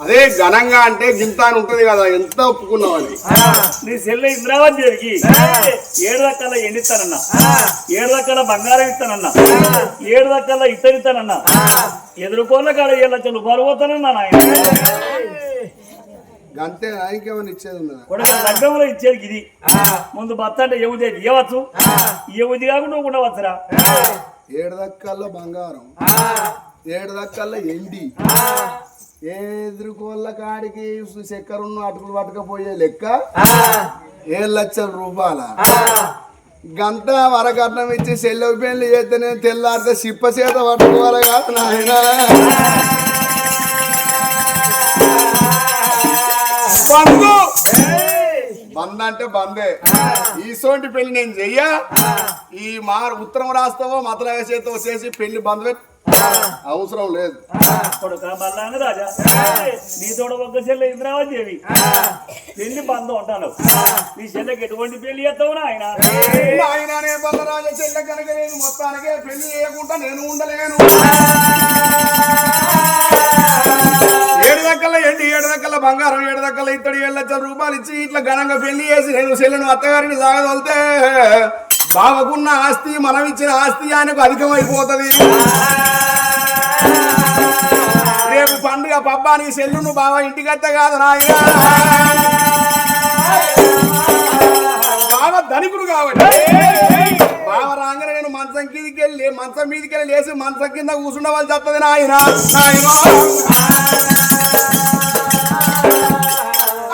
అదే ఘనంగా అంటే గింత అని ఉంటది కదా ఎంత ఒప్పుకున్నావు అని? నీ సెల్ల ఇంద్రావతి దేవికి ఏడు రకాల ఎండిస్తానన్నా. ఏడు రకాల బంగారం ఇస్తానన్నా. ఏడు రకాల ఇతరు ఇస్తానన్నా. ఎదుర్కోళ్ళ కాడ ఏళ్ళ చెల్లు పరువుతానన్నా నాయన. గంతే ఇంకేమైనా ఇచ్చేది లగ్గంలో ఇచ్చేది ఇది ముందు బత్త అంటే ఏముది ఇవ్వచ్చు ఏముది కాకుండా నువ్వు కూడా వచ్చరా ఏడు దక్కల్లో బంగారం ఏడు దక్కల్లో ఎండి ఎదురుకోళ్ళ కాడికి చక్కెర ఉన్న అటుకులు పట్టుకపోయే లెక్క? ఏడు లక్షల రూపాయల? గంట వరకట్నం ఇచ్చి సెల్లవి పెళ్ళి చేస్తేనే తెల్లారితే సిప్ప చేత పట్టుకోవాలి కాదు నాయన. బంధు! బంద్ అంటే బందే ఈసోంటి పెళ్ళి నేను చెయ్యా. ఈ మా ఉత్తరం రాస్తావో మతలాగ చేతో చేసి పెళ్ళి బంద్ పెట్ అవసరం లేదు. కొడుక రాజా. నీ తోడ ఒక్క చెల్లె ఇంద్రావతి దేవి. పెళ్ళి బంధం ఉంటాను నీ చెల్లెకి ఎటువంటి పెళ్ళి చేస్తావు నాయన? ఆయననే బల్లరాజ చెల్లె కనుక నేను మొత్తానికే పెళ్ళి చేయకుండా నేను ఉండలేను. ఏడు దక్కల ఎండి ఏడు దక్కల బంగారం ఏడు దక్కల ఇత్తడి ఏడు లక్షల రూపాయలు ఇచ్చి ఇట్లా ఘనంగా పెళ్ళి చేసి నేను చెల్లెను అత్తగారిని సాగదోలితే బావకున్న ఆస్తి మనం ఇచ్చిన ఆస్తి ఆయనకు అధికమైపోతుంది. రేపు పండుగ పబ్బానికి సెల్లును బావ ఇంటికత్త కాదు నాయన. బావ ధనికుడు కాబట్టి. బావ రాగానే నేను మంచం కిందికి వెళ్ళి మంచం మీదకి వెళ్ళి లేచి మంచం కింద కూర్చుండవాలి చెప్తుంది నాయన.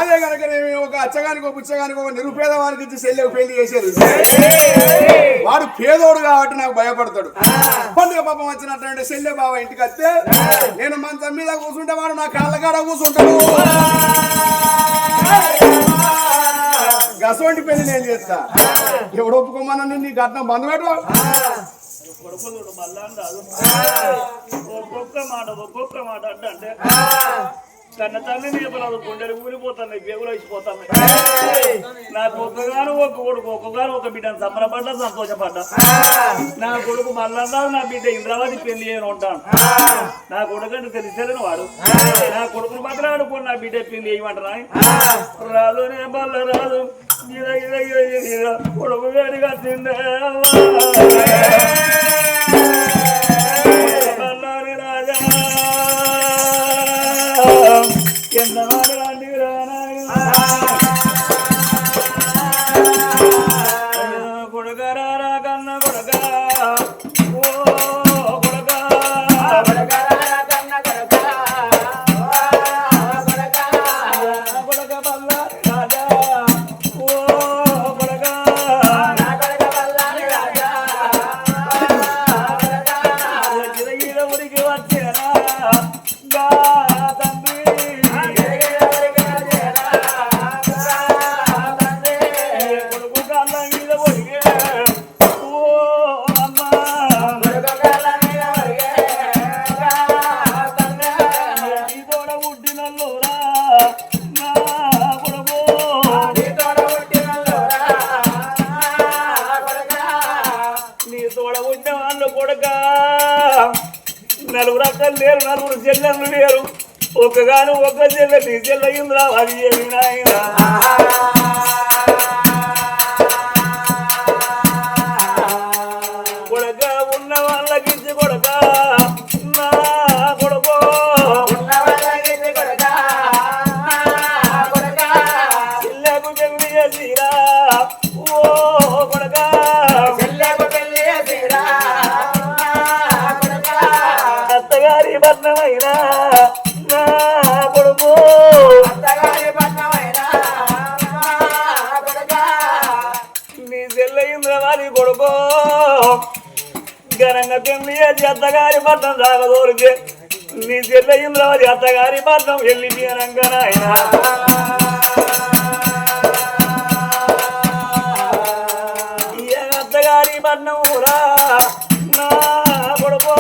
అదే కనుక నేను అచ్చగానికి ఒక పుచ్చగానికి ఒక నిరుపేదవానికి ఇచ్చి సెల్లెకు పెళ్ళి చేసేది. వాడు పేదోడు కాబట్టి నాకు భయపడతాడు. పండుగ పాపం వచ్చినట్టు సెల్లె బావ ఇంటికి వస్తే నేను మంచం మీద కూర్చుంటే వాడు నా కాళ్ళ కాడ కూర్చుంటాడు. గసవంటి పెళ్ళి నేను చేస్తా. ఎవడు ఒప్పుకోమన్నా నీ కట్నం బంధు పెట్టు. కొడుకులు మల్లాంగ రాదు ఒక్కొక్క మాట ఒక్కొక్క మాట అంటే అంటే కన్న తల్లి నీపరాదు గుండెలు ఊరిపోతున్నాయి బేగులు వేసిపోతున్నాయి నాకు ఒక్కగాను ఒక కొడుకు ఒక్కగాను ఒక బిడ్డను సంబరపడ్డా సంతోషపడ్డా? నా కొడుకు మల్లన్నాడు నా బిడ్డ ఇంద్రావతి పెళ్ళి చేయను ఉంటాను నా కొడుకు అంటే తెలిసేదని వాడు. నా కొడుకును మాత్రం ఆడుకోండి నా బిడ్డ పెళ్ళి చేయమంటారా? రాదు నే బల్ల రాదు. కొడుకు వేడిగా తిందే ఎంత మాట్లాడి చెల్లెళ్ళు లేరు ఒక్కగాను ఒక్క చెల్లె నీ చెల్లె అది ఏమి Oh సాగదోరికే నీ చెల్ల ఇంద్రవారి అత్తగారి పట్నం వెళ్ళి తీరంగా నాయనా ఈ అత్తగారి పట్నం రా నా కొడుకు.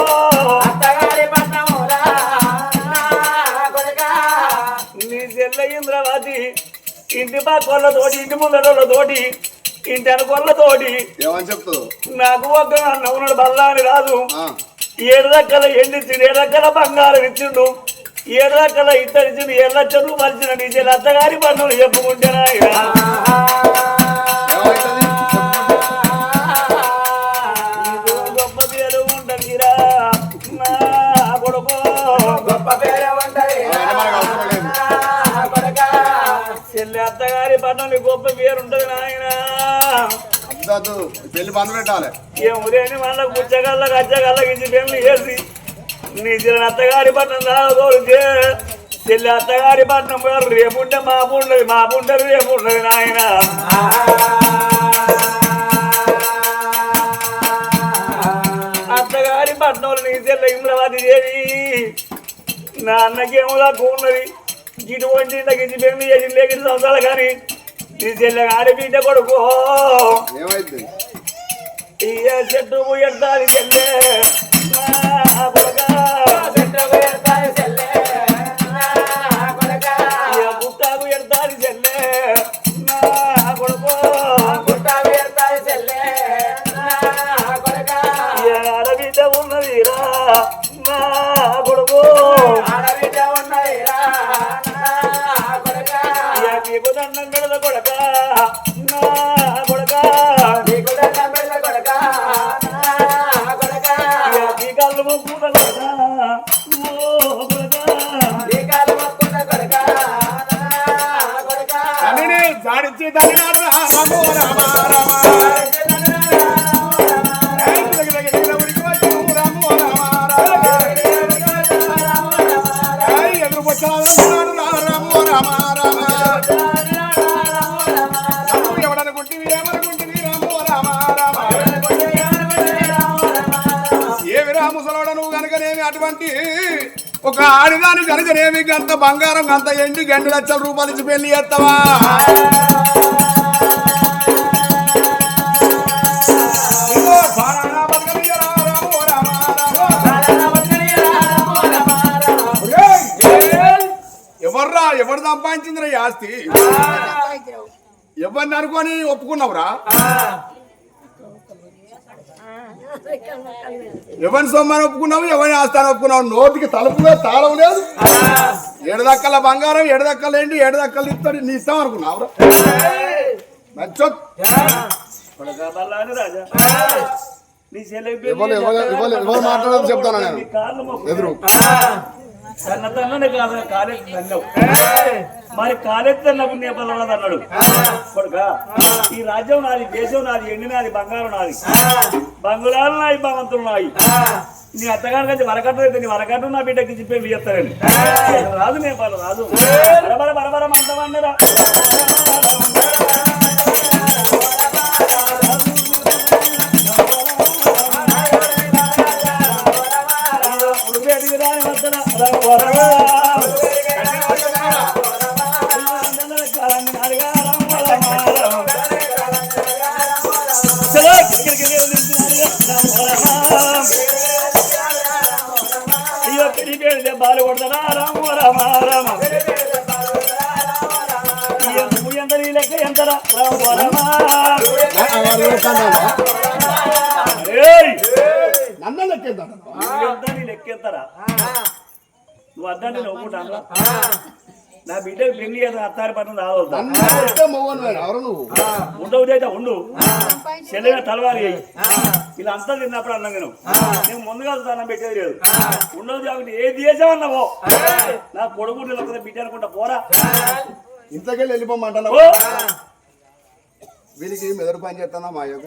నీ చెల్ల ఇంద్రవతి ఇంటి పక్కలతోటి ఇంటి ముందటోళ్ళతోటి ఇంటి అనుకోళ్ళతోటి ఏమని చెప్తావు? నాకు ఒక అన్న ఉన్నాడు బల్లాని రాదు ఆ, ఏడు రకాల ఎండి ఏడు రకాల బంగారం ఇచ్చిండు. ఏడాకల ఇద్దరిచిన ఎల్ల చదువు మలిచిన నీ చెల్లి అత్తగారి పన్నులు చెప్పుకుంటేనా గొప్ప పేరు ఉంటదిరా కొడుకో. చెల్లి అత్తగారి పన్నులు గొప్ప పేరు ఉంటది నాయన. వద్దు పెళ్ళి బంద్ పెట్టాలి. ఏములేని వాళ్ళ పుచ్చగల్ల గచ్చగల్లకి ఇచ్చి పెళ్ళి చేసి నీ చెల్లి అత్తగారి పట్నం రాగోడితే చెల్లి అత్తగారి పట్నం పేరు రేపుంటే మాపు ఉండదు మాపు ఉండదు రేపు ఉండదు నాయన. అత్తగారి పట్నంలో నీ చెల్లి ఇంద్రవతి దేవి నా అన్నకేమో దాకా ఉన్నది. ఇటువంటి తగ్గించి పెళ్ళి చేసి లేకిన సంవత్సరాలు కానీ చెల్లె ఆడబిడ్డ కొడుకో. ఏమైంది? చెట్టు ఎడతాది చెల్లె. నా కొడుకా. అటువంటి ఒక ఆడిదాని కనుకనేమి గంత బంగారం గంత ఎండి గండి లక్షల రూపాయలు ఇచ్చి పెళ్ళి చేస్తావా! ఎవర్రా ఎవరు సంపాదించిందిరా ఆస్తి? ఎవరిని అనుకొని ఒప్పుకున్నావురా? ఎవరి సొమ్మని ఒప్పుకున్నావు ఎవరిని ఆస్తాను ఒప్పుకున్నావు? నోటికి తలుపులో తాళం లేదు. ఏడు దక్కల బంగారం ఏడు దక్కలు ఏంటి ఏడు దక్కలు ఇస్తాడు నీ ఇస్తాం అనుకున్నావురా నచ్చో కొడకా బల్లాని రాజా నీ చెల్లెకి ఎవరు మాట్లాడదు చెప్తాను నేను. ఎదురు. తన తన్ననే కాదు తన్నావు మరి కాలెత్తన్నప్పుడు నీ పల్లవాడు అన్నాడు కొడుక ఈ రాజ్యం నాది దేశం నాది ఎండి నాది బంగారం నాది బంగుళాలు నాయి భవంతులు నాయి నీ అత్తగారి కంటే వరకట్టు అయితే నీ వరకట్టు నా బిడ్డకి చెప్పి చేస్తారని రాదు నే పల్ల రాదు బరబర బరబర మంటమన్నరా బాలు కొడతారా? రామ రామ రామ. ఎంత నీ లెక్క ఎంతరా? రామ రామ. ఏయ్! నన్ను లెక్కేద్దాం. నువ్వు ఎంత నీ లెక్క ఎంతరా? నువ్వు అద్దంటే నవ్వుకుంటాను నా బిడ్డ పెళ్ళి చేత అత్తారి పట్టణం రావద్దా ఉండవు అయితే ఉండు. చెల్లెగా తలవాలి అయ్యి ఇలా అంతా తిన్నప్పుడు అన్నా నేను నేను ముందుగా దండం పెట్టేది లేదు. ఉండవు కాబట్టి ఏ దేశం అన్నావో నా కొడుకు నిలబడితే బిడ్డ అనుకుంటా పోరా. ఇంతకెళ్ళి వెళ్ళిపోమంటున్నావు! వీరికి మెదడు పని చేస్తున్నా మా యొక్క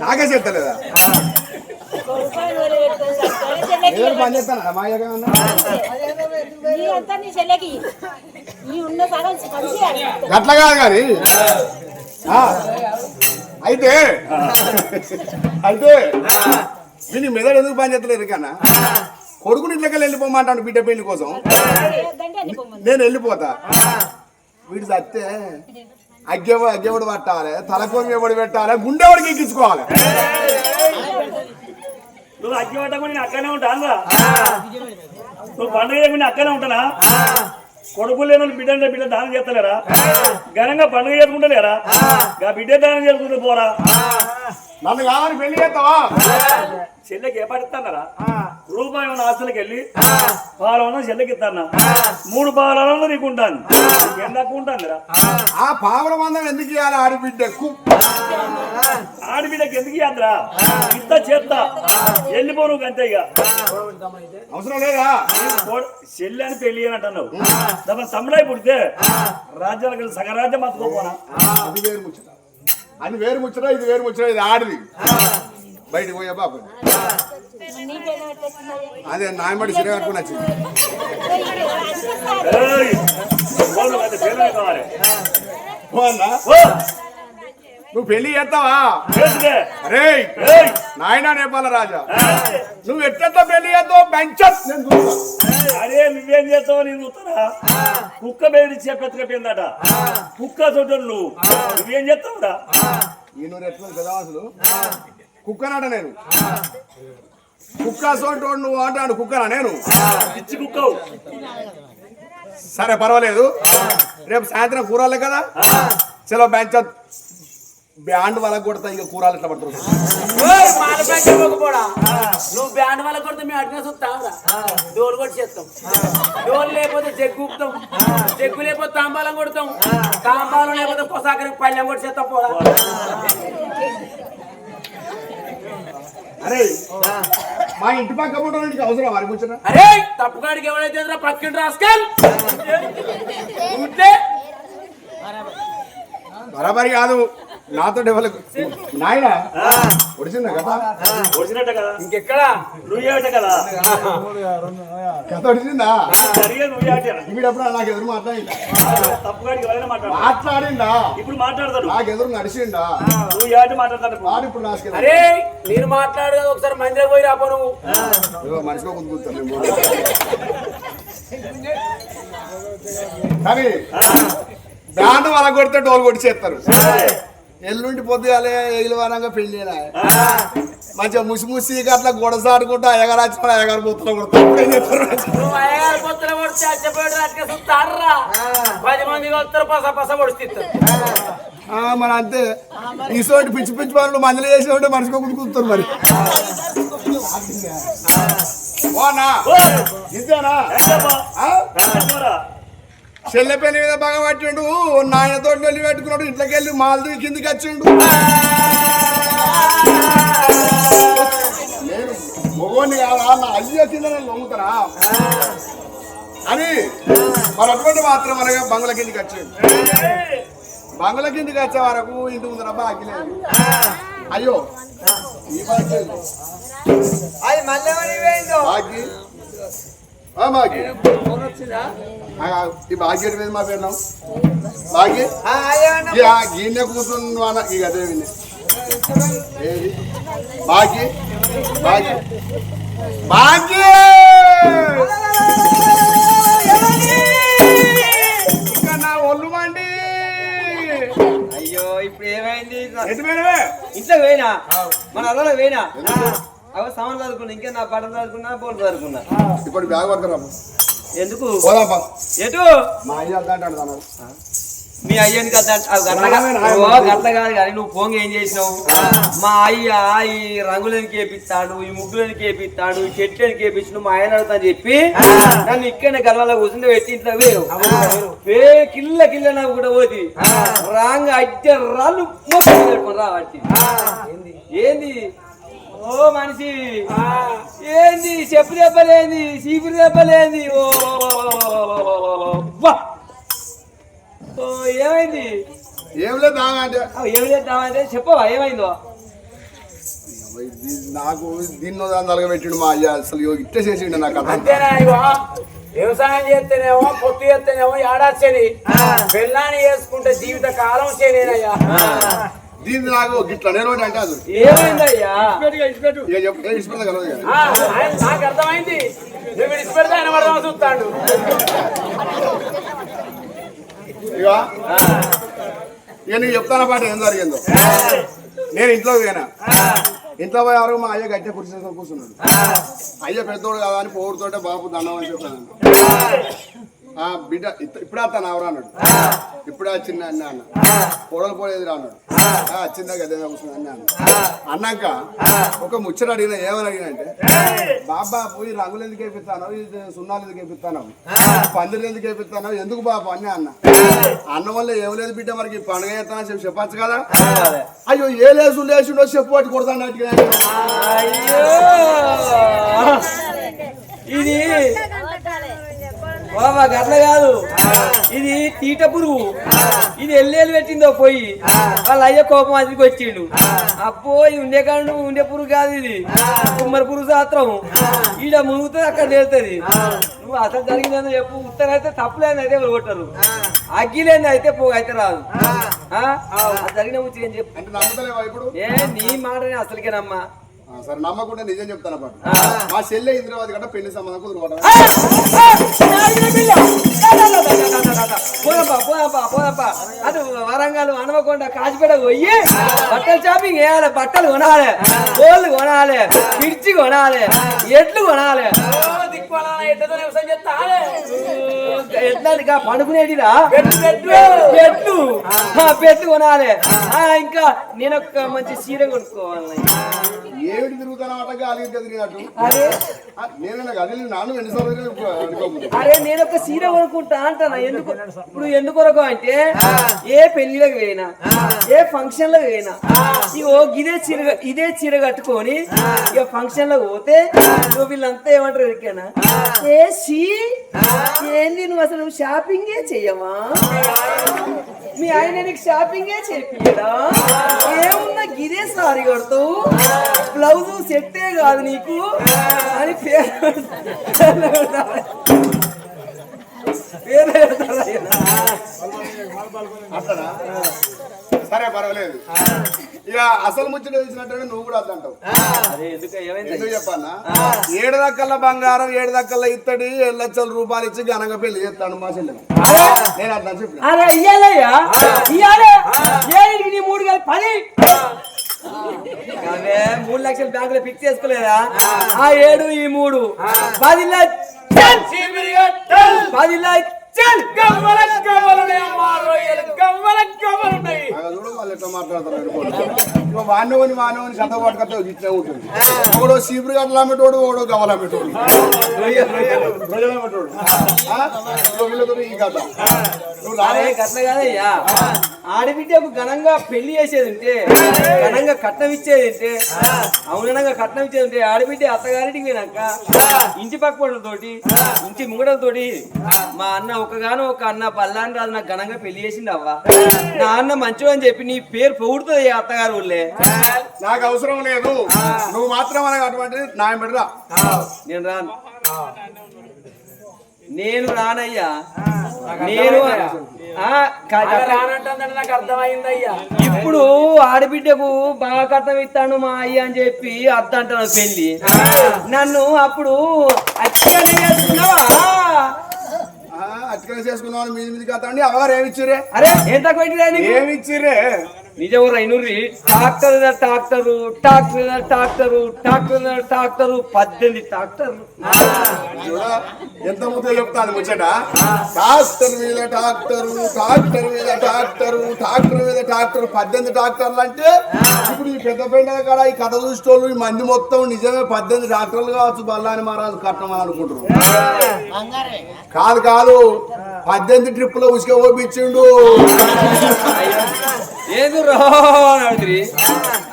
నాకే చెప్తలేదా? మెదడు పని చేస్తానా మా యొక్క. గట్ల కాదు కానీ. అయితే. అయితే. వీని మెదడు ఎందుకు పని చేస్తలేదు కన్నా కొడుకుని ఇంట్లోకి వెళ్ళిపోమంటాను బిడ్డ పెళ్ళి కోసం. నేను వెళ్ళిపోతా. వీడు చస్తే అగ్గెవ అగ్గెవడు పట్టాలి తలకోమి ఎవడు పెట్టాలి గుండెవడికి ఎక్కించుకోవాలి? నువ్వు అగ్గి పట్టకుండా నేను అక్కనే ఉంటాను నువ్వు పండుగ చేయకుండా అక్కనే ఉంటానా? కొడుకు లేని బిడ్డ అంటే బిడ్డ దానం చేస్తలేరా? ఘనంగా పండుగ చేసుకుంటలేరా? గా బిడ్డ దానం చేసుకుంటూ పోరా? నన్ను కాదని పెళ్ళి చేస్తావా? చెల్లెకి ఏ పడిస్తానరా రూపాయి ఉన్న ఆస్తులకి వెళ్ళి పాలన చెల్లెకి ఇస్తాను? మూడు పాలన నీకు ఉంటాను ఎందాకు ఉంటాను ఆ. పావుల మందం ఎందుకు ఇవ్వాలి ఆడబిడ్డకు? ఆడబిడ్డకి ఎందుకు ఇయ్యద్దురా ఇంత చేస్తా వెళ్ళిపో నువ్వు అంతే ఇక. అవసరం లేదా? చెల్లి అని పెళ్ళి అని అంటున్నావు. తమ తమ్ముడై పుడితే రాజ్యాలకు సగరాజ్యం అతుకోపోనా అది వేరు ముచ్చట. అది వేరు ముచ్చట ఇది వేరు ముచ్చట ఇది ఆడిది. బయటికి పోయే బాబు. అదే నాయమడి సిరే కట్టుకుని వచ్చింది కావాలి! నువ్వు పెళ్ళి చేస్తావా? ఏయ్! నాయనా నేపాల రాజా! నువ్వు ఎట్లా పెళ్ళి చేస్తావు నేను అరే నువ్వేం చేస్తావు నేను చూస్తారా కుక్క బెదిరించి చెప్పెత్తుకపోయిందట కుక్క చోటు నువ్వు. నువ్వేం చేస్తావురా? నూరు ఎట్లా కదా అసలు? కుక్కనాట నేను. కుక్క సోటోడు నువ్వు అంటాడు కుక్కనా నేను? పిచ్చి కుక్కవు. సరే పర్వాలేదు. రేపు సాయంత్రం కూరాలే కదా? చలో బెంచత్ బ్యాండ్ వాళ్ళకి కొడతా ఇక కూరాలు ఎట్లా పడుతుంది. నువ్వు బ్యాండ్ వల్ల కొడితే మేము అట్నే చూస్తాంరా డోర్ కొట్టి చేస్తాం. డోర్ లేకపోతే జగ్గు ఊపుతాం. జగ్గు లేకపోతే తాంబాలం కొడతాం. తాంబాలం లేకపోతే పొసాకరికి పళ్ళెం కొట్టి చేస్తాం పోడా అరే మా ఇంటి పక్క ఉంటా నీకు అవసరం వారి కూర్చున్నా? అరే తప్పుగాడికి ఎవడైతే పక్కింటి రాసుకెళ్ళి ఉంటే బరాబరి కాదు. నాతో డెవలప్ నాయన ఒడిచిందా కదా వచ్చినట్టే కదా. ఇంకెక్కడ? నువ్వేట కదా? కథ ఒడిచిందా నాకు ఎదురు మాట్లాడిందా? మాట్లాడిందా? ఇప్పుడు మాట్లాడతాడు. నాకు ఎదురు నడిచిందా? నువ్వు ఏట మాట్లాడతాడు? వాడు ఇప్పుడు నాసుకెళ్ళి అరే నేను ఒకసారి మందిరం పోయి రాపో నువ్వు. మనిషిగా గుర్తుకుంటాను కానీ బ్యాండ్ వాళ్ళ కొడితే డోలు కొట్టి చేస్తారు. ఎల్లుండి పొద్దుగాలే ఎగిలివారంగా పెళ్ళినా మంచిగా ముసి ముసి అట్లా గొడసాడుకుంటా? నువ్వు అయ్యగారు పొత్తుల కొడితే మరి అంతే. ఈసోటి పిచ్చి పిచ్చి పనులు మందులు చేసి ఉంటే మనిషిగా కుదుకుతారు మరి. ఓనా ఇంతేనా ఆ? చెల్లె పెళ్ళి మీద బాగా పట్టిండు. నాయనతో వెళ్ళి పెట్టుకున్నాడు. ఇంట్లోకి వెళ్ళి మాలది కిందికి వచ్చిండు. నేను మొగోని కాదా? నా అయ్య కింద నేను లొంగుతానా అని మరి అటువంటి మాత్రం అనగా బంగ్లా కిందికి వచ్చిండు. బంగ్లా కిందికి వచ్చే వరకు ఇంటి ముందర బాకి లేదు. అయ్యో. అది మళ్ళీ ఈ భాగ్యం మీద మా పేరు భాగ్య గీనే కూర్చుని వాళ్ళ ఈ అదే విని. ఏది? భాగ్య? భాగ్య. భాగ్య! ఇంకా నా ఒళ్ళు మండి. అయ్యో ఇప్పుడు ఏమైంది? ఇంట్లోకి పోయినా? మన అదలో పోయినా? అవి సామాన్ చదువుకున్నా ఇంకా నా బట్టలు చదువుకున్నా బోల్ చదువుకున్నా. ఇప్పుడు బ్యాగ్ ఎందుకు? ఎటు? మా అయ్య మీ అయ్యని కదా గట్ల కాదు కానీ నువ్వు పోంగ ఏం చేసినావు? మా అయ్య ఈ రంగులని కేపిస్తాడు ఈ ముగ్గులని కేపిస్తాడు ఈ చెట్లని కేపించు మా ఆయన అడుగుతా చెప్పి నన్ను ఇక్కడ గల్లలో కూర్చుంటే పెట్టి ఇంట్లో వేరు. వే కిల్ల కిల్ల నాకు కూడా పోతి. రాంగ అద్దె రాళ్ళు ఏంది? ఓ మనిషి. ఏంది? చెప్పు దెబ్బలేంది చీపురు దెబ్బలేంది ఓ ఏమైంది? ఏం లేదు అంటే. ఏం చేద్దామంటే చెప్పవా ఏమైందో? నాకు దీన్ని పెట్టిండు మా అయ్య. అసలు ఇట్టే చేసిండు నాకు అంతేనా వ్యవసాయం చేస్తేనేమో పొత్తు చేస్తేనేమో ఏడాది పెళ్ళాన్ని చేసుకుంటే జీవిత కాలం చేయలేనయ్యా దీన్ని నాకు గిట్ల నేను ఒకటి అంటే అది. ఏమైందయ్యా? ఇక చెప్పు ఇష్టపడతా కలదు కానీ ఆ, ఆయన- నాకు అర్థమైంది. నువ్వు విడిచిపెడితే ఆయన పడదామని చూస్తాడు. ఇక? నీకు చెప్తాన పాట ఏం జరిగిందో? నేను ఇంట్లో పోయినా. ఇంట్లో పోయి ఎవరు మా అయ్య గట్టిగా కూర్చొని కూర్చున్నాడు. అయ్య పెద్దోడు కదా అని పోరుతోటే బాబు దండం అని చెప్పాను ఆ బిడ్డ ఇప్పుడు అత్త నావరా అన్నాడు. ఇప్పుడు చిన్న అన్న అన్న. పొడలు పోలేదు రా అన్నాడు. ఆ, వచ్చిందా కదా కూర్చుని అన్న అన్న అన్నాక ఒక ముచ్చట అడిగిన ఏమని అడిగిన అంటే బాబా పోయి రంగులు ఎందుకు వేపిస్తాను ఇది సున్నాలు ఎందుకు వేపిస్తాను పందిరి ఎందుకు వేపిస్తాను ఎందుకు బాబా? అన్న అన్న. అన్న వల్ల ఏం లేదు బిడ్డ మనకి పండుగ చేస్తానని చెప్పి చెప్పచ్చు కదా? అయ్యో ఏ లేసు లేచుండో చెప్పు పట్టి కొడతాను అడిగిన అయ్యో! ఇది బాబా గట్ల కాదు. ఇది తీట పురుగు. ఇది ఎల్లేలు పెట్టిందో పోయి. వాళ్ళ అయ్య కోపం అదికి వచ్చిండు. అప్పో ఇది ఉండే కాడు ఉండే పురుగు కాదు ఇది. కుమ్మరి పురుగు శాస్త్రం ఈడ మునుగుతుంది అక్కడ తేలుతుంది. నువ్వు అసలు జరిగిందని చెప్పు. ఉత్తరం అయితే తప్పులేని అయితే ఎవరు కొట్టరు. అగ్గిలేని అయితే పోగు అయితే రాదు. జరిగిన ముచ్చి ఏం చెప్పు? అంటే నమ్ముతలేవా ఇప్పుడు? ఏ నీ మాటనే అసలుకేనమ్మా. సరే నమ్మకుండా నిజం చెప్తాను పాటు మా చెల్లె ఇంద్రాబాద్ గట్ట పెళ్ళి సంబంధం కుదురుకోవడం పోదప్పా పోదప్పా పోదప్పా అటు వరంగల్ హనుమకొండ కాచిపేట పోయి బట్టల షాపింగ్ వేయాలి బట్టలు కొనాలి కోళ్ళు కొనాలి మిర్చి కొనాలి ఎట్లు కొనాలి దిక్కుమాల ఎట్టతో వ్యవసాయం చేస్తానే ఎట్లా పడుకునేటిరా పెట్టు కొనాలి. ఆ, ఇంకా నేను ఒక మంచి చీర కొనుక్కోవాలి ఏమిటి అరే. నాను ఒక సీర కొనుక్కుంటా అంటానా? ఎందుకు? ఇప్పుడు ఎందుకు కొరకు అంటే ఏ పెళ్ళిలకు పోయినా ఏ ఫంక్షన్లకు పోయినా ఇగో ఇదే చీర ఇదే చీర కట్టుకొని ఇక ఫంక్షన్లకు పోతే వీళ్ళంతా ఏమంటారు ఎరికేనా? ఏ ఏంది నువ్వు అసలు షాపింగే చెయ్యవా మీ ఆయన నీకు షాపింగే చేపియడా ఏమున్నా గిదే సారీ కడతావు బ్లౌజ్ సెట్టే కాదు నీకు అని పేరు పేరు సరే పర్వాలేదు. ఇక అసలు ముచ్చట తెలిసినట్టు నువ్వు కూడా అట్లా అంటావు. ఎందుకు చెప్పన్నా? ఏడు దక్కల బంగారం ఏడు దక్కల ఇత్తడి ఏడు లక్షల రూపాయలు ఇచ్చి ఘనంగా పెళ్ళి చేస్తాను మా చెల్లెలు. నేను అట్లా చెప్పిన. మూడు పది? అవే మూడు లక్షలు బ్యాంకులో ఫిక్స్ చేసుకోలేదా? ఆ. ఏడు ఈ మూడు. పది లక్షలు పది లక్షలు గవ్వల గవ్వలున్నాయి అమ్మా, రొయ్యలు గవ్వల గవ్వలున్నాయి. అక్కడ చూడు వాళ్ళు ఎట్లా మాట్లాడతారు ఇక వాణ్యవని వాణ్యవని శత పట్టుకొస్తే ఇట్లా ఉంటుంది. ఒకడు సీపురు గట్ల అమ్మేటోడు ఒకడు గవల అమ్మేటోడు. ఈ కథ. నువ్వు రాలే గట్ల కాదయ్యా. ఆడబిడ్డకు ఘనంగా పెళ్ళి చేసేది ఉంటే ఘనంగా కట్నం ఇచ్చేది ఉంటే అవునగా కట్నం ఇచ్చేది ఉంటే ఆడబిడ్డ అత్తగారింటికి పోయినాక ఇంటి పక్క తోటి ఇంటి ముంగడలతోటి మా అన్న ఒకగాను ఒక అన్న పల్లాని రాజు నాకు ఘనంగా పెళ్ళి చేసింది అవ్వ నా అన్న మంచివాడు అని చెప్పి నీ పేరు పొగుడుతుంది అత్తగారు ఊళ్ళే. నాకు అవసరం లేదు. నువ్వు మాత్రం అనగా అటువంటి న్యాయం పెట్టరా నేను రాను. నేను రానయ్యా. నేను ఇప్పుడు ఆడబిడ్డకు బాగా కట్నం ఇస్తాను మా అయ్య అని చెప్పి అత్త అంటాను పెళ్ళి నన్ను అప్పుడు అచ్చనే చేసుకున్నావా? అతికన చేసుకున్నావు మీది మీది కథ అండి. అవగారు ఏమి ఇచ్చిరే అరే ఎంత పెట్టిరా నీకు? ఏమి ఇచ్చిరే నిజం రైనూరి ట్రాక్టర్ మీద ట్రాక్టరు ట్రాక్టర్ మీద ట్రాక్టరు ట్రాక్టర్ మీద ట్రాక్టరు పద్దెనిమిది ట్రాక్టర్లు. చూడా ఎంత ముద్ద చెప్తాను ముచ్చట? ట్రాక్టర్ మీద ట్రాక్టరు ట్రాక్టర్ మీద ట్రాక్టరు ట్రాక్టర్ మీద ట్రాక్టర్ పద్దెనిమిది ట్రాక్టర్లు అంటే ఇప్పుడు ఈ పెద్ద పెండ కాడ ఈ కథ చూసేటోళ్ళు ఈ మంది మొత్తం నిజమే పద్దెనిమిది ట్రాక్టర్లు కావచ్చు బల్లాని మహారాజు కట్టమని అనుకుంటారు కాదు కాదు పద్దెనిమిది ట్రిప్పులో ఉసుక ఓపించిండు ఏది నడిచి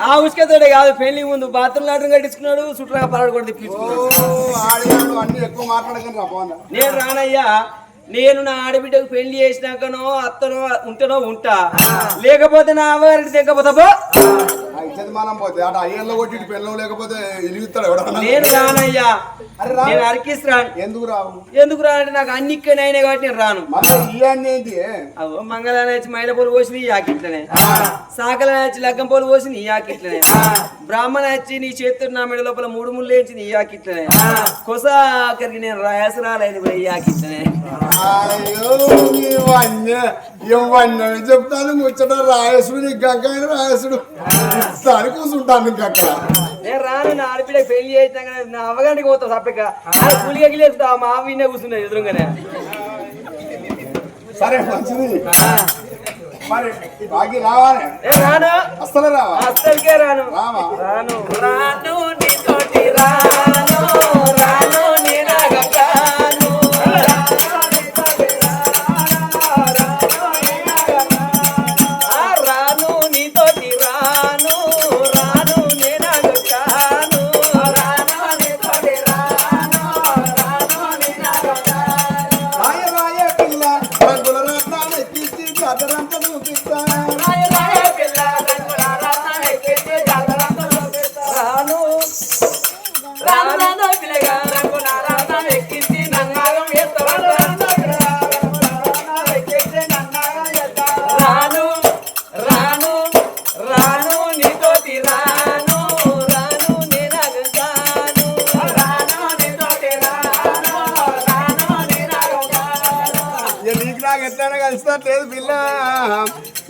ఆ ఉసుకతోడే కాదు పెళ్ళి ముందు బాత్రూమ్ లాటం కట్టించుకున్నాడు చుట్టూ పరడు కూడా తిప్పించుకున్నాడు నేను రానయ్యా నేను నా ఆడబిడ్డకు పెళ్ళి చేసినాకనో అత్తనో ఉంటనో ఉంటా లేకపోతే నా అవ్వగారికి తెగపోతా పో. ఆ ఇచ్చేది మనం పోతే అటు అయ్యల్లో కొట్టి పిల్లలు లేకపోతే నేను రానయ్యా. నేను అరికిస్ రాను. ఎందుకు రావు? ఎందుకు రానంటే నాకు అన్ని ఇక్కడ అయినాయి కాబట్టి నేను రాను. అవో మంగళాన్ని వచ్చి మైలపూలు పోసి ఈ ఆకిట్లనే సాకల వచ్చి లగ్గం పోలు పోసి నీ ఆకిట్లనే బ్రాహ్మణ వచ్చి నీ చేతుడు నా మెడ లోపల మూడు ముళ్ళు వేయించి నీ ఆకిట్లనే కొస ఆఖరికి నేను రాయసరాలేదు కూడా ఈ ఆకిట్లనే చెప్తాను ముచ్చట. రాయసుడు నీకు గంగాయన రాయసుడు. నీకు అక్కడ నేను రాను నా ఆడపిల్ల పెళ్ళి చేసినాక నా అవగానికి పోతా సప్పక. కూలిగా గిలేస్తా మా విన్నే కూర్చున్నది ఎదురుగానే. సరే మంచిది. మరి రావాలి. రాను. అస్సలు రావా? అస్సలకే రాను. రాను రాను నీతోటి రాను రాను.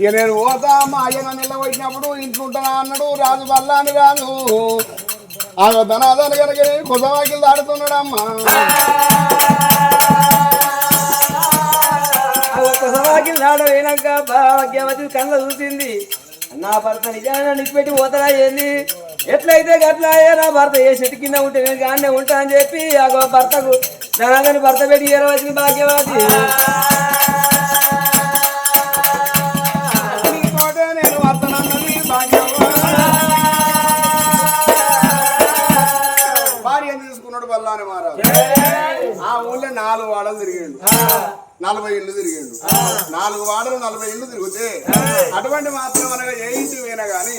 ఇక నేను పోతా మా అయ్య నన్ను నిలబడినప్పుడు ఇంట్లుంటానా అన్నాడు. రాజు బల్లాని రాజు. ఆ ధనాదాన్ని కనుక కుసవాకిలు దాడుతున్నాడమ్మా ఒక్కసారి నాడు భాగ్యవతి కళ్ళ చూసింది. నా భర్త నిజాన్ని నిలిచిపెట్టి పోతరా ఏంది? ఎట్లయితే గట్లా నా భర్త ఏ చెట్టు కింద ఉంటే నేను కానీ ఉంటా అని చెప్పి ఆ భర్తకు ధనాదని భర్త పెట్టి ఏరవచ్చింది భాగ్యవతి. ఊళ్ళో నాలుగు వాడలు తిరిగిండు. నలభై ఇల్లు తిరిగిండు. నాలుగు వాడలు నలభై ఇల్లు తిరిగితే అటువంటి మాత్రం అనగా ఏ ఇంటికి పోయినా గానీ